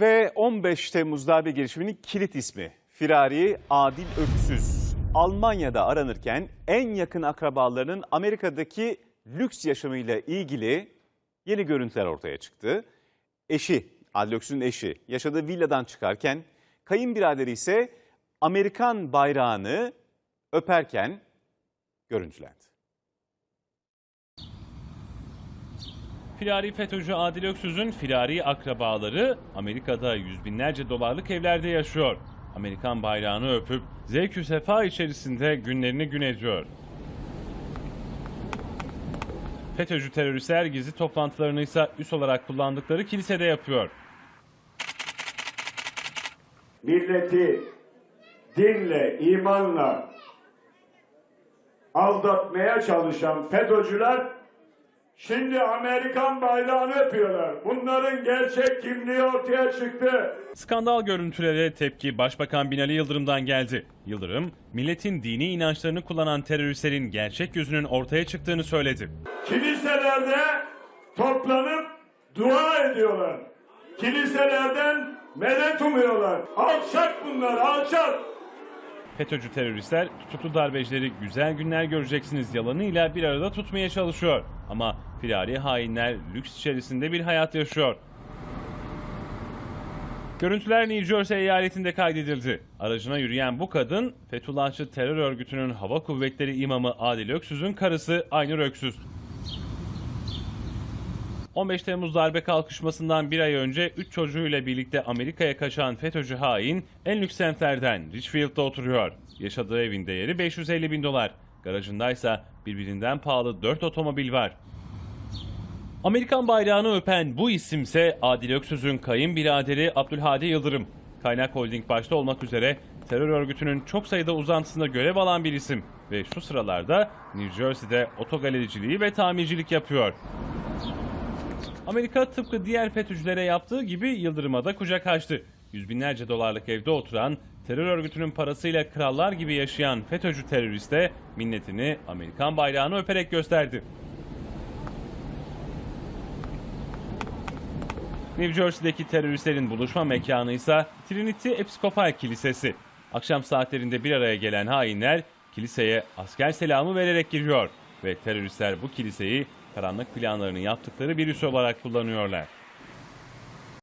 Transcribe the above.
Ve 15 Temmuz'da bir girişiminin kilit ismi Firari Adil Öksüz. Almanya'da aranırken en yakın akrabalarının Amerika'daki lüks yaşamıyla ilgili yeni görüntüler ortaya çıktı. Eşi, Adil Öksüz'ün eşi yaşadığı villadan çıkarken kayınbiraderi ise Amerikan bayrağını öperken görüntülendi. Firari FETÖ'cü Adil Öksüz'ün firari akrabaları Amerika'da yüz binlerce dolarlık evlerde yaşıyor. Amerikan bayrağını öpüp zevk sefa içerisinde günlerini gün ediyor. FETÖ'cü teröristler gizli toplantılarını ise üs olarak kullandıkları kilisede yapıyor. milleti dinle, imanla aldatmaya çalışan FETÖ'cüler şimdi Amerikan bayrağını öpüyorlar. Bunların gerçek kimliği ortaya çıktı. Skandal görüntülere tepki Başbakan Binali Yıldırım'dan geldi. Yıldırım, milletin dini inançlarını kullanan teröristlerin gerçek yüzünün ortaya çıktığını söyledi. Kiliselerde toplanıp dua ediyorlar. Kiliselerden medet umuyorlar. Alçak bunlar, alçak. FETÖ'cü teröristler tutuklu darbecileri güzel günler göreceksiniz yalanıyla bir arada tutmaya çalışıyor. Ama firari hainler lüks içerisinde bir hayat yaşıyor. Görüntüler New Jersey eyaletinde kaydedildi. Aracına yürüyen bu kadın Fethullahçı terör örgütünün hava kuvvetleri imamı Adil Öksüz'ün karısı Aynur Öksüz. 15 Temmuz darbe kalkışmasından bir ay önce 3 çocuğuyla birlikte Amerika'ya kaçan FETÖ'cü hain en lüks semtlerden Richfield'da oturuyor. Yaşadığı evin değeri 550 bin dolar. Garajındaysa birbirinden pahalı 4 otomobil var. Amerikan bayrağını öpen bu isimse Adil Öksüz'ün kayınbiraderi Abdülhadi Yıldırım. Kaynak Holding başta olmak üzere terör örgütünün çok sayıda uzantısında görev alan bir isim. Ve şu sıralarda New Jersey'de otogalericiliği ve tamircilik yapıyor. Amerika tıpkı diğer FETÖ'cülere yaptığı gibi Yıldırım'a da kucak açtı. Yüz binlerce dolarlık evde oturan, terör örgütünün parasıyla krallar gibi yaşayan FETÖ'cü teröriste minnetini Amerikan bayrağını öperek gösterdi. New Jersey'deki teröristlerin buluşma mekanı ise Trinity Episkopal Kilisesi. Akşam saatlerinde bir araya gelen hainler kiliseye asker selamı vererek giriyor ve teröristler bu kiliseyi karanlık planlarını yaptıkları bir üs olarak kullanıyorlar.